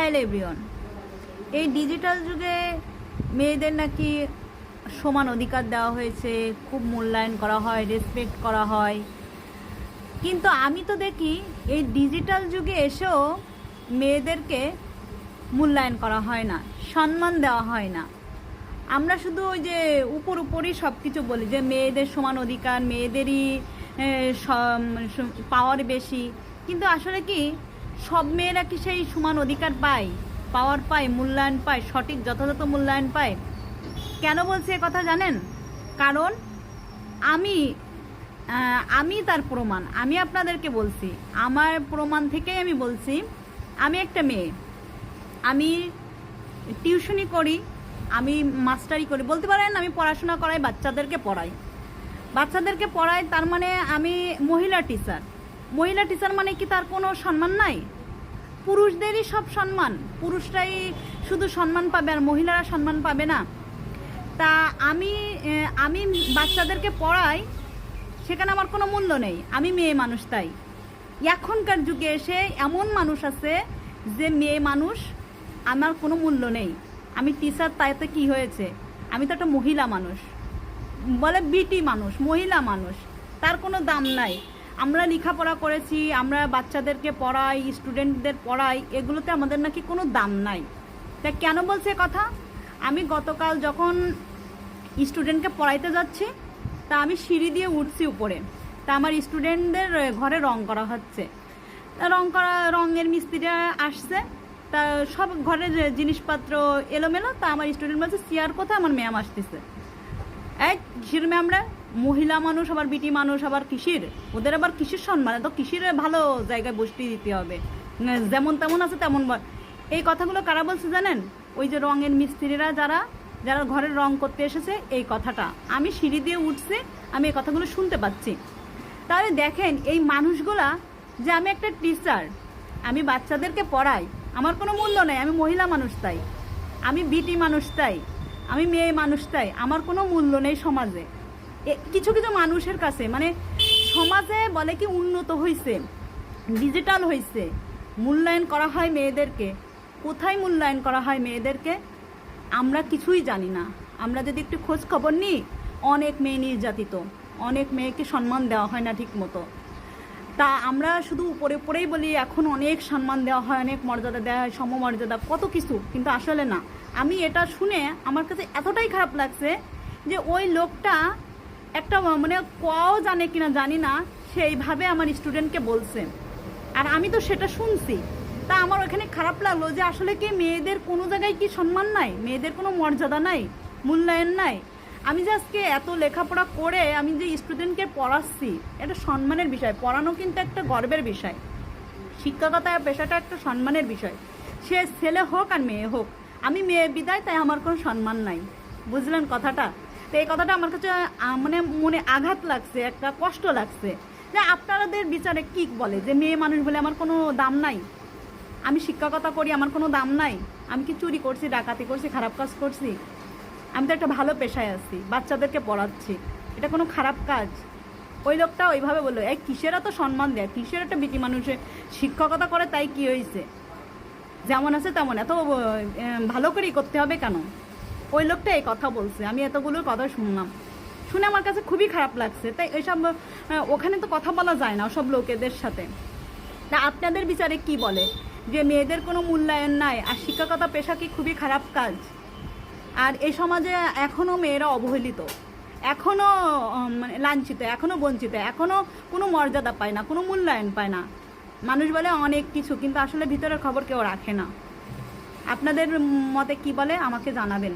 Hello everyone. এই digital যুগে মেয়েদের নাকি সমান অধিকার দেওয়া হয়েছে, খুব মূল্যায়ন করা হয় রেসপেক্ট করা হয়। কিন্তু আমি তো দেখি এই ডিজিটাল যুগে এসেও মেয়েদেরকে মূল্যায়ন করা হয় না, সম্মান দেওয়া হয় না। আমরা শুধু ওই যে উপর উপরই সব কিছু বলি যে মেয়েদের সমান অধিকার, মেয়েদেরই পাওয়ার বেশি। কিন্তু আসলে কি সব মেয়েরা কি সেই সমান অধিকার পায়? পাওয়ার পায়, মূল্যায়ন পায়, সঠিক যথাযথ মূল্যায়ন পায়? কেন বলছি কথা জানেন? কারণ আমি আমি তার প্রমাণ। আমি আপনাদেরকে বলছি, আমার প্রমাণ থেকেই আমি বলছি, আমি একটা মেয়ে। আমি টিউশনি করি, আমি মাস্টারি করি। বলতে পারেন আমি পড়াশোনা করাই, বাচ্চাদেরকে পড়াই। বাচ্চাদেরকে পড়াই, তার মানে আমি মহিলা টিচার মহিলা টিচার মানে কি তার কোনো সম্মান নাই? পুরুষদেরই সব সম্মান। পুরুষরাই শুধু সম্মান পাবে আর মহিলারা সম্মান পাবে না। তা আমি আমি বাচ্চাদেরকে পড়াই, সেখানে আমার কোনো মূল্য নেই। আমি মেয়ে মানুষ তাই। এখনকার যুগে এসে এমন মানুষ আছে যে মেয়ে মানুষ আমার কোনো মূল্য নেই। আমি টিচার তাইতে কি হয়েছে? আমি তো একটা মহিলা মানুষ। বলে বিটি মানুষ, মহিলা মানুষ। তার কোনো দাম নাই। আমরা লেখাপড়া করেছি, আমরা বাচ্চাদেরকে পড়াই স্টুডেন্টদের পড়াই, এগুলোতে আমাদের নাকি কোনো দাম নাই। তা কেন বলছে কথা? আমি গতকাল যখন স্টুডেন্টকে পড়াইতে যাচ্ছি, তা আমি সিঁড়ি দিয়ে উঠছি উপরে। তা আমার স্টুডেন্টদের ঘরে রং করা হচ্ছে। রং করা, রঙের মিস্ত্রিরা আসছে। তা সব ঘরের জিনিসপত্র এলোমেলো, তা আমার স্টুডেন্ট বলছে চেয়ার কোথায়? আমার ম্যাম আসতেছে। এই, কিসির ম্যামরা মহিলা মানুষ, আবার বিটি মানুষ, আবার কৃষির। ওদের আবার কৃষির সম্মান তো কৃষির ভালো জায়গায় বসতে দিতে হবে। যেমন তেমন আছে তেমন এই কথাগুলো কারা বলছে জানেন? ওই যে রঙের মিস্ত্রিরা যারা যারা ঘরের রং করতে এসেছে, এই কথাটা। আমি সিঁড়ি দিয়ে উঠছে, আমি এই কথাগুলো শুনতে পাচ্ছি। তাহলে দেখেন, এই মানুষগুলা যে আমি একটা টিচার আমি বাচ্চাদেরকে পড়াই, আমার কোনো মূল্য নেই, আমি মহিলা মানুষ তাই। আমি বিটি মানুষ তাই, আমি মেয়ে মানুষ তাই, আমার কোনো মূল্য নেই সমাজে। কিছু কিছু মানুষের কাছে মানে সমাজে বলে কি উন্নত হয়েছে ডিজিটাল হয়েছে মূল্যায়ন করা হয় মেয়েদেরকে, কোথায় মূল্যায়ন করা হয় মেয়েদেরকে, আমরা কিছুই জানি না। আমরা যদি একটু খোঁজ খবর নিই, অনেক মেয়ে নির্যাতিত, অনেক মেয়েকে সম্মান দেওয়া হয় না ঠিক মতো তা আমরা শুধু উপরে উপরেই বলি, এখন অনেক সম্মান দেওয়া হয়, অনেক মর্যাদা দেওয়া হয়, সমমর্যাদা, কত কিছু, কিন্তু আসলে না। আমি এটা শুনে আমার কাছে এতটাই খারাপ লাগছে যে ওই লোকটা একটা মানে কও জানে কিনা জানি না সেইভাবে আমার স্টুডেন্টকে বলছে। আর আমি তো সেটা শুনছি। তা আমার ওখানে খারাপ লাগল যে আসলে কি মেয়েদের কোনো জায়গায় কি সম্মান নাই? মেয়েদের কোনো মর্যাদা নাই? মূল্যায়ন নাই? আমি যে আজকে এত লেখাপড়া করে আমি যে স্টুডেন্টকে পড়াচ্ছি, এটা সম্মানের বিষয়। পড়ানো কিন্তু একটা গর্বের বিষয়। শিক্ষকতা পেশাটা একটা সম্মানের বিষয়। সে ছেলে হোক আর মেয়ে হোক, আমি মেয়ে বিদায়, তাই আমার কোনো সম্মান নাই। বুঝলেন কথাটা? তো এই কথাটা আমার কাছে মানে মনে আঘাত লাগছে, একটা কষ্ট লাগছে। যে আপনাদের বিচারে কি বলে? যে মেয়ে মানুষ বলে আমার কোনো দাম নাই। আমি শিক্ষকতা করি, আমার কোনো দাম নাই। আমি কি চুরি করছি, ডাকাতি করছি, খারাপ কাজ করছি? আমি তো একটা ভালো পেশায় আছি, বাচ্চাদেরকে পড়াচ্ছি। এটা কোনো খারাপ কাজ? ওই লোকটা ওইভাবে বলল, এই কিসেরা তো সম্মান দেয়? কিসের একটা বিটি মানুষের? শিক্ষকতা করে তাই কি হয়েছে? যেমন আছে তেমন। এত ভালো করেই করতে হবে কেন? ওই লোকটা এই কথা বলছে। আমি এতগুলোর কথা শুনলাম। শুনে আমার কাছে খুবই খারাপ লাগছে। তাই এইসব আহ, ওখানে তো কথা বলা যায় না সব লোকেদের সাথে। তা আপনাদের বিচারে কি বলে? যে মেয়েদের কোনো মূল্যায়ন নাই আর শিক্ষকতা পেশা কি খুবই খারাপ কাজ? আর এই সমাজে এখনও মেয়েরা অবহেলিত। এখনও মানে লাঞ্ছিত এখনও বঞ্চিত এখনও কোনো মর্যাদা পায় না কোনো মূল্যায়ন পায় না। মানুষ বলে অনেক কিছু কিন্তু আসলে ভিতরের খবর কেউ রাখে না। আপনাদের মতে কি বলে? আমাকে জানাবেন।